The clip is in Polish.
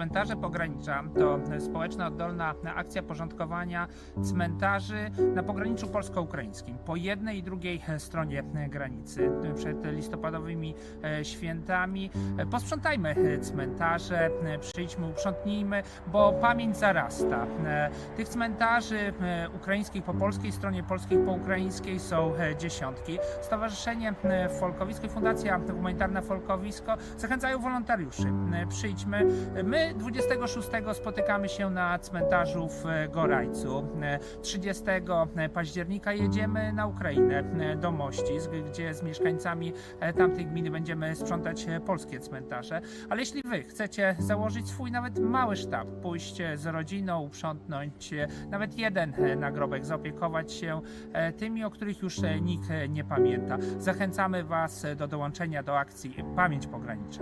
Cmentarze Pogranicza to społeczna oddolna akcja porządkowania cmentarzy na pograniczu polsko-ukraińskim, po jednej i drugiej stronie granicy. Przed listopadowymi e, świętami E, posprzątajmy cmentarze, e, przyjdźmy, uprzątnijmy, bo pamięć zarasta. Tych cmentarzy ukraińskich po polskiej stronie, polskich po ukraińskiej są dziesiątki. Stowarzyszenie Folkowisko i Fundacja Humanitarna Folkowisko zachęcają wolontariuszy. Przyjdźmy. My 26 spotykamy się na cmentarzu w e, Gorajcu. E, 30 października jedziemy na Ukrainę e, do Mościsk, gdzie z mieszkańcami e, tamtej gminy będziemy sprzątać e, polskie cmentarze. Ale jeśli wy chcecie założyć swój nawet mały sztab, pójść e, z rodziną, uprzątnąć e, nawet jeden e, nagrobek, zaopiekować się e, tymi, o których już e, nikt e, nie pamięta, zachęcamy was e, do dołączenia do akcji Pamięć Pogranicza.